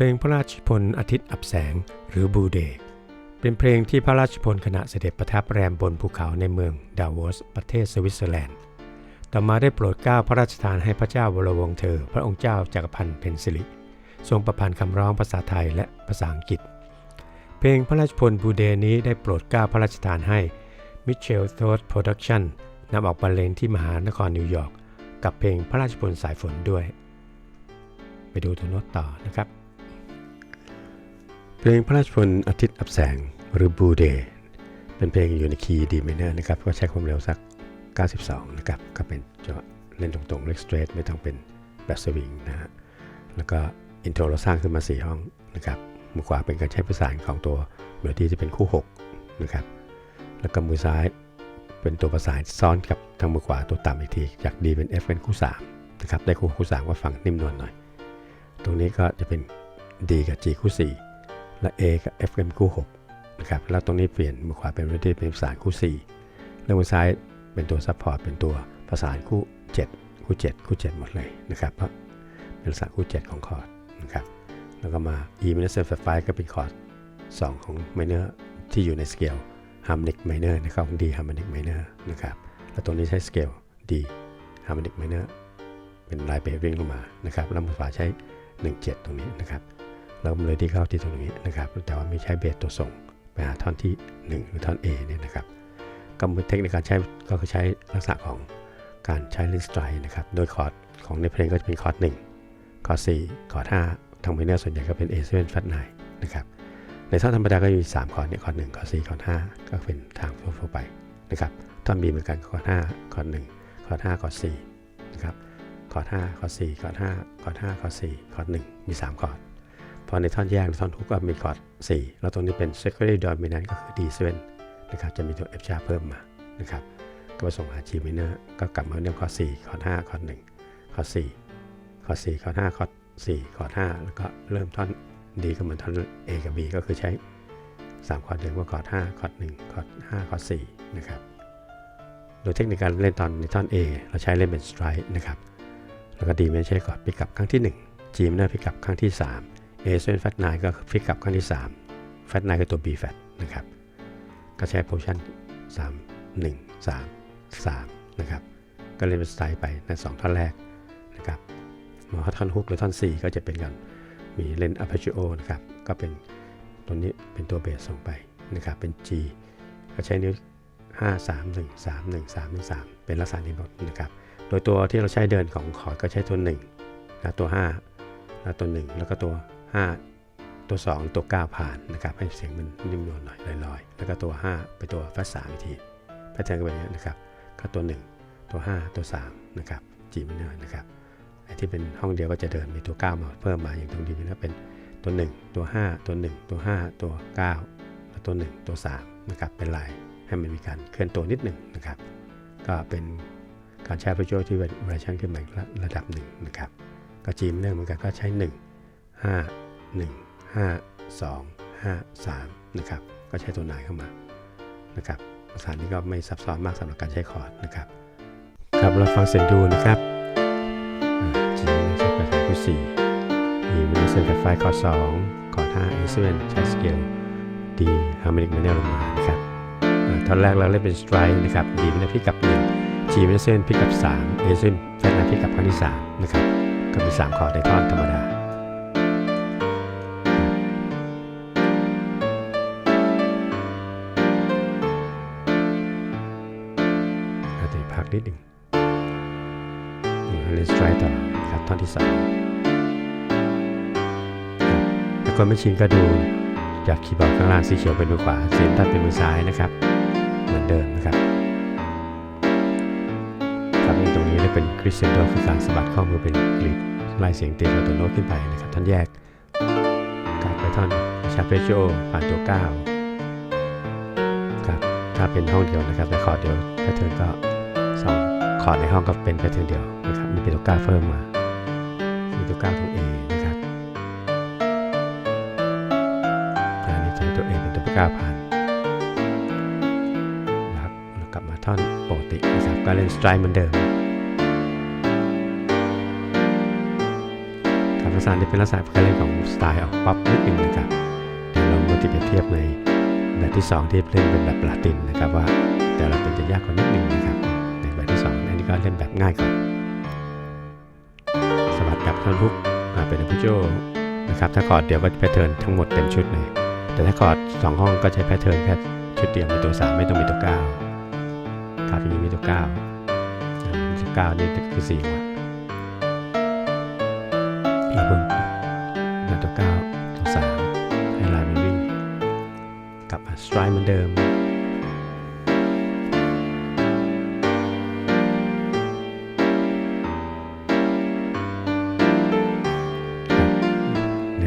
เพลงพระราชพนธ์อาทิตย์อับแสงหรือบูเดเป็นเพลงที่พระราชพนธ์ขณะเสด็จประทับแรมบนภูเขาในเมืองดาวอสประเทศสวิตเซอร์แลนด์ ต่อมาได้โปรดเกล้าพระราชทานให้พระเจ้าวรวงเธอ พระองค์เจ้าจักรพันธ์เพนซิลิ ทรงประพันธ์คำร้องภาษาไทยและภาษาอังกฤษ เพลงพระราชพนธ์บูเดนี้ได้โปรดเกล้าพระราชทานให้มิเชลโทสโปรดักชั่นนำออกบรรเลงที่มหานครนิวยอร์กกับเพลงพระราชพนธ์สายฝนด้วย ไปดูตัวโน้ตต่อนะครับ เพลงพระราชพนธ์อาทิตย์อับแสงหรือบูเดเป็นเพลงอยู่ในคีย์ดีเมเนอร์นะครับ ก็ใช้ความเร็วสัก 92 นะครับ ก็เป็นจะเล่นตรงๆเล็กสเตรทไม่ต้องเป็นแบบสวิงนะฮะ แล้วก็อินโทรเราสร้างขึ้นมา 4 ห้องนะครับมือขวาเป็นการใช้ประสานของตัวเมโลดี้ที่เป็นคู่ 6 นะครับ แล้วก็มือซ้ายเป็นตัวประสานซ้อนกับทางมือขวาตัวต่ำอีกที จาก D เป็น F เป็นคู่ 3 นะครับ ได้คู่คู่3ว่าฟังนิ่มนวลหน่อย ตรงนี้ก็จะเป็น D กับ G คู่ 4 และ A กับ F เป็นคู่6นะครับแล้วตรงนี้เปลี่ยนมือขวาเป็นเมโลดี้เป็นประสานคู่ 4 แล้วมือซ้ายเป็นตัวซัพพอร์ตเป็นตัวประสานคู่ 7 คู่ 7 คู่ 7 หมดเลยนะครับเพราะเป็นลักษณะคู่ 7 ของคอร์ดนะครับแล้วก็มา E minor 7 5ก็เป็นคอร์ด2ของ minor ที่อยู่ในสเกล harmonic minor นะครับของ D harmonic minor นะครับแล้วตรงนี้ใช้สเกล D harmonic minor เป็นลายเบสวิ่งลงมานะครับแล้วมือขวาใช้ 17 ตรงนี้นะครับ แล้วมันเลยที่เข้าที่ตรงนี้นะครับ แต่ว่ามีใช้เบสตัวส่งไปหาท่อนที่ 1 หรือท่อน A เนี่ยนะครับก็มือเทคนิคการใช้ก็คือใช้ลักษณะของการใช้ลิสไตร์นะครับ โดยคอร์ดของในเพลงก็จะเป็นคอร์ด1คอร์ด4คอร์ด5ทางไมเนอร์ส่วนใหญ่ก็เป็น A7 Flat 9นะครับ ในท่อนธรรมดาก็มี 3 คอร์ดเนี่ยคอร์ด1คอร์ด4คอร์ด5ก็เป็นทางทั่วไปนะครับ ท่อน B เหมือนกันคอร์ด5คอร์ด1คอร์ด5คอร์ด4นะครับ คอร์ด5คอร์ด4คอร์ด5คอร์ด5คอร์ด4คอร์ด1มี 3 คอร์ด พอในท่อนแยกในท่อนฮุกก็มีคอร์ด4แล้วตรงนี้เป็น secondary dominant ก็คือ D7 นะครับจะมีตัว F sharp เพิ่มมานะครับก็ไปส่งหา G minor ก็กลับมาเรื่องคอร์ด4คอร์ด5คอร์ด1คอร์ด4คอร์ด4คอร์ด5คอร์ด4คอร์ด5แล้วก็เริ่มท่อน D ก็เหมือนท่อน A กับ B ก็คือใช้ 3 คอร์ดเดิมว่าคอร์ด5คอร์ด1คอร์ด5คอร์ด4นะครับโดยเทคนิคการเล่นตอนในท่อน A เราใช้เล่นเป็นสไตร์นะครับแล้วก็ D ไม่ใช่คอร์ดพิกับครั้งที่ 1 G minor พิกับครั้งที่ 3 A เส้น flat 9 ก็พิกกับครั้งที่ 3 flat 9 คือตัว B flat นะครับ ก็ใช้โพชั่น 3 1 3 3 นะครับ ก็เล่นเป็นสไตล์ไปในสองท่อนแรกนะครับมาท่อนฮุกหรือท่อน 4 ก็จะเป็นกันมีเล่น arpeggio นะครับ ก็เป็นตัวนี้เป็นตัวเบสส่งไปนะครับ เป็น G ก็ใช้นิ้ว 5 3 1 3 1 3 1 3 เป็นลักษณะนี้หมดนะครับ โดยตัวที่เราใช้เดินของคอร์ดก็ใช้ตัว1นะตัว5แล้วตัว 1 แล้วก็ตัว 5 ตัว 2 ตัว 9 ผ่านนะครับให้เสียงมันนิ่มนวลหน่อยลอยๆ แล้วก็ตัว 5 ไปตัวฟัสสามอีกทีแพทเทิร์นก็เป็นอย่างนี้นะครับก็ตัว 1 ตัว 5 ตัว3นะครับจีมิเนอร์นะครับไอ้ที่เป็นห้องเดียวก็จะเดินมีตัว 9 มาเพิ่มมาอย่างตรงดีมิเนอร์เป็นตัว 1 ตัว 5 ตัว 1 ตัว 5 ตัว 9 แล้วตัว 1 ตัว3นะครับเป็นลายให้มันมีการเคลื่อนตัวนิดหนึ่งนะครับ ก็เป็นการใช้ประโยชน์ที่เป็นเวอร์ชันขึ้นมาระดับหนึ่งนะครับ ก็จีมเนอร์เหมือนกันก็ใช้ 1 5 1 5 2 5 3นะครับก็ใช้ตัวนายเข้ามานะครับภาษานี้ก็ไม่ซับซ้อนมากสำหรับการใช้คอร์ดนะครับครับเราฟังเสียงดูนะครับจีไม่ใช่ภาษาคู่สี่มีมินิเซนกับไฟคอร์ดสองคอร์ดห้าเอเซเวนใช้สเกลดีฮาร์โมนิกมาเนลลงมานะครับท่อนแรกเราเล่นเป็นสไตร์นะครับดีมินพิกับหนึ่งจีมินิเซนพิกับสามเอเซเวนแฟนพิกับครั้งที่สามนะครับก็มีสามคอร์ดในท่อนธรรมดา นิดหนึ่งเล่นสไตร์ต่อครับท่อนที่สองถ้าคนไม่ชินก็ดูจากคีย์บอร์ดข้างล่างสีเขียวเป็นมือขวาสีน้ำตาลเป็นมือซ้ายนะครับ เหมือนเดิมนะครับครับตรงนี้เรียกเป็นคริสเซนโดคือการสะบัดข้อมือเป็นกรีดไล่เสียงเตียนตัวโน้ตขึ้นไปนะครับท่อนแยกกลับไปท่อนชาเปโชผ่านตัว9ครับถ้าเป็นห้องเดียวนะครับแต่คอร์ดเดียวแพทเทิร์นก็ คอร์ดในห้องก็เป็นแพทเทิร์นเดียวนะครับมีเป็นตัว9เพิ่มมามีตัว9ตรง A นะครับอันนี้ใช้ตัว A เป็นตัว9ผ่านนะครับแล้วกลับมาท่อนปกตินะครับก็เล่นสไตร์เหมือนเดิมครับลักษณะนี้เป็นลักษณะการเล่นของสไตล์ออกป๊อปนิดนึงนะครับเดี๋ยวเรามาเปรียบเทียบในแบบที่ 2 ที่เล่นเป็นแบบลาตินนะครับว่าแต่ลาตินจะยากกว่านิดนึงนะครับ ก็เล่นแบบง่ายกว่าสมัครกับท่อนฮุกอ่าเป็นอัพโจนะครับถ้าคอร์ดเดียวก็แพทเทิร์นทั้งหมดเต็มชุดเลยแต่ถ้าคอร์ดสองห้องก็ใช้แพทเทิร์นแค่ชุดเดียวมีตัว 3 ไม่ต้องมีตัว9ครับอย่างนี้มีตัว9อ่าตัว9นี่คือ4หัวแล้วเพิ่มตัวเก้าตัวสามให้ลายมันวิ่งกลับมาสไตร์เหมือนเดิม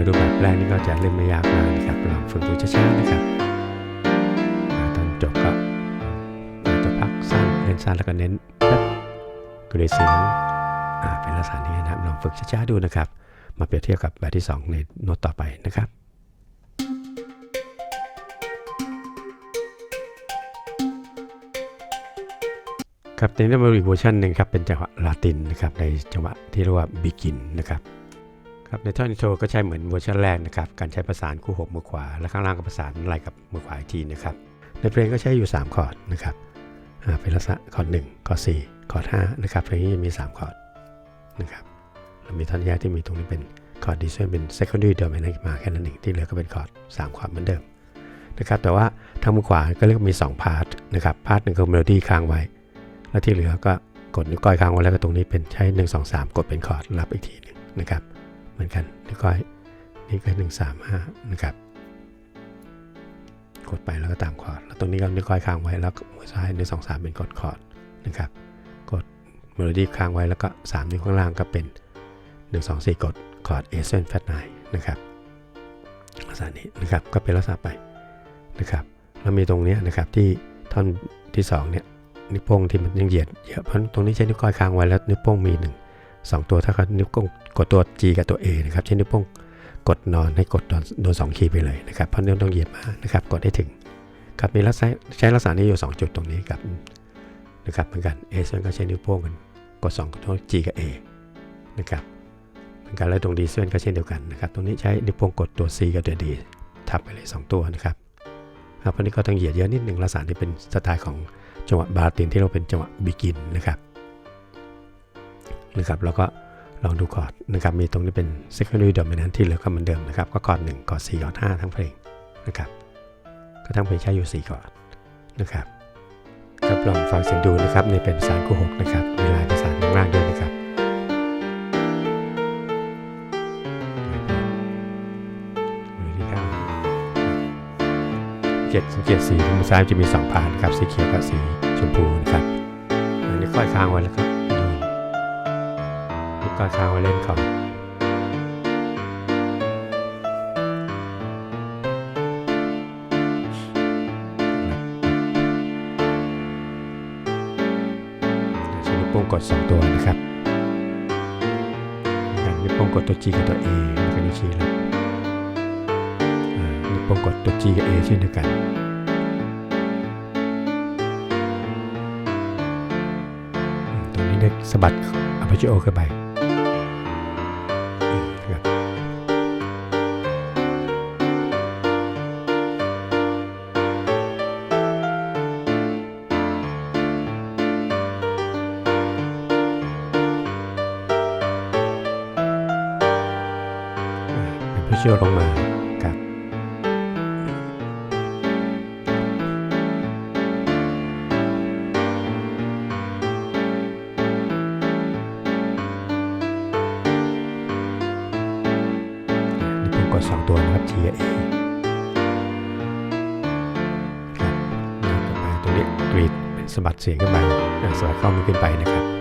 รูปแบบแรกนี่ก็จะเล่นไม่ยากมากนะครับลองฝึกดูช้าๆนะครับอ่าตอนจบก็อาจจะพักสั้นเล่นสั้นแล้วก็เน้นแป๊บก็เลยเสียงเป็นลักษณะนี้นะครับลองฝึกช้าๆดูนะครับ มาเปรียบเทียบกับแบบที่ 2 ในโน้ตต่อไปนะครับครับในนี้มาดูอีกเวอร์ชันหนึ่งครับเป็นจังหวะลาตินนะครับในจังหวะที่เรียกว่าบิกินนะครับ ครับในท่อนอินโทรก็ใช้เหมือนเวอร์ชันแรกนะครับการใช้ประสานคู่หกมือขวา และข้างล่างก็ประสานไหล่กับมือขวาอีกทีนะครับในเพลงก็ใช้อยู่ 3 คอร์ดนะครับอ่าเป็นลักษณะคอร์ด1คอร์ด4คอร์ด5นะครับเพลงนี้จะมี 3 คอร์ดนะครับแล้วมีท่อนแยกที่มีตรงนี้เป็นคอร์ดดีเซนเป็น secondary dominant มาแค่นั้นเองที่เหลือก็เป็นคอร์ด3คอร์ดเหมือนเดิมนะครับแต่ว่าทางมือขวาก็เรียกว่ามี 2 พาร์ทนะครับพาร์ทหนึ่งคือเมโลดี้ค้างไว้ แล้วที่เหลือก็กดนิ้วก้อยค้างไว้แล้วก็ตรงนี้เป็นใช้ 1 2 3 กดเป็นคอร์ดรับอีกทีนึงนะครับ เหมือนกันนิ้วก้อยนี่ก็1 3 5นะครับ กดไปแล้วก็ตามคอร์ดแล้วตรงนี้ก็นิ้วก้อยค้างไว้แล้วมือซ้าย1 2 3เป็นกดคอร์ดนะครับ กดเมโลดี้ค้างไว้แล้วก็3นิ้วข้างล่างก็เป็น1 2 4กดคอร์ด A 7 Flat 9นนะครับลักษณะนี้นะครับก็เป็นลักษณะไปนะครับแล้วมีตรงนี้นะครับที่ท่อนที่2เนี่ยนิ้วโป้งที่มันยังเหยียดเยอะเพราะตรงนี้ใช้นิ้วก้อยค้างไว้แล้วนิ้วโป้งมี1 2 ตัวถ้าเขานิ้วโป้งกดตัว G กับตัว A นะครับใช้นิ้วโป้งกดนอนให้กดโดนสองคีย์ไปเลยนะครับเพราะนิ้วต้องเหยียดมากนะครับกดให้ถึงครับมีลักษณะใช้ลักษณะนี้อยู่ 2 จุดตรงนี้ครับนะครับเหมือนกัน A 7ก็ใช้นิ้วโป้งกันกด2ตัว G กับ A นะครับเหมือนกันแล้วตรงดีเซนก็เช่นเดียวกันนะครับตรงนี้ใช้นิ้วโป้งกดตัว C กับตัว D ทับไปเลย 2 ตัวนะครับครับอันนี้ก็ต้องเหยียดเยอะนิดหนึ่งลักษณะที่เป็นสไตล์ของจังหวะบาร์ตินที่เราเป็นจังหวะบิกินนะครับ นะครับแล้วก็ลองดูคอร์ดนะครับมีตรงนี้เป็น secondary dominant ที่เหลือก็เหมือนเดิมนะครับก็คอร์ด1คอร์ด4คอร์ด5ทั้งเพลงนะครับก็ทั้งเพลงใช้อยู่ 4คอร์ดนะครับครับลองฟังเสียงดูนะครับในเป็นภาษาคู่หกนะครับมีลายภาษาข้างล่างด้วยนะครับมือที่เก้าเจ็ดสังเกตสีทางซ้ายจะมีสองพานครับสีเขียวกับสีชมพูนะครับอันนี้ค่อยค้างไว้แล้วครับ ก็ค้างไว้เล่นก่อนใช้นิ้วโป้งกดสองตัวนะครับอย่างนิ้วโป้งกดตัว G กับตัว A แล้วก็นิ้วชี้แล้วอ่านิ้วโป้งกดตัว G กับ A เช่นเดียวกันตรงนี้เรียกสะบัดอัพเจิโอขึ้นไป เป็นพิชิโอลงมาครับ นี่ผมกด2ตัวนะครับ G กับ A ครับต่อไปตรงนี้กรีดเป็นสะบัดเสียงขึ้นไปสะบัดข้อมือขึ้นไปนะครับ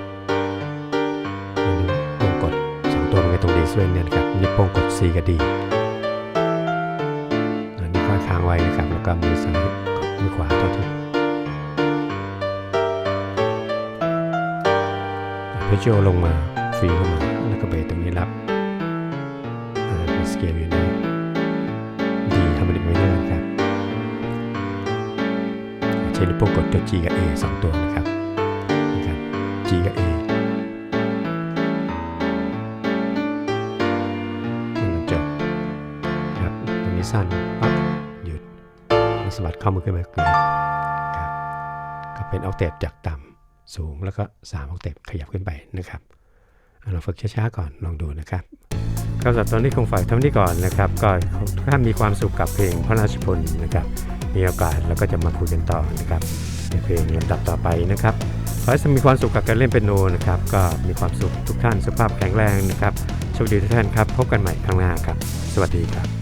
สเวนเนี่ยนครับนิ้วโป้งกด C กับ D อันนี้ค่อยค้างไว้นะครับแล้วก็มือซ้ายกดมือขวาตัวที่เพชโลงมาฟรีเข้ามาแล้วก็เบสตรงนี้รับเป็นสเกลอยู่ในดีทำมันอีไว้ด้วยนะครับใช้นิ้วโป้งกดตัว G กับ A สองตัวนะครับนะครับ G กับ A สั้นปั๊บหยุดแล้วสะบัดข้อมือขึ้นมาเกลียครับก็เป็นออกเทปจากต่ำสูงแล้วก็3ออกเทปขยับขึ้นไปนะครับเราฝึกช้าๆก่อนลองดูนะครับก็สำหรับตอนนี้คงฝากเท่านี้ก่อนนะครับ ก็ทุกท่านมีความสุขกับเพลงพระราชพลนะครับ มีโอกาสแล้วก็จะมาคุยกันต่อนะครับในเพลงลำดับต่อไปนะครับขอให้มีความสุขกับการเล่นเปียโนนะครับ ก็มีความสุขทุกท่านสุขภาพแข็งแรงนะครับโชคดีทุกท่านครับ พบกันใหม่ครั้งหน้าครับ สวัสดีครับ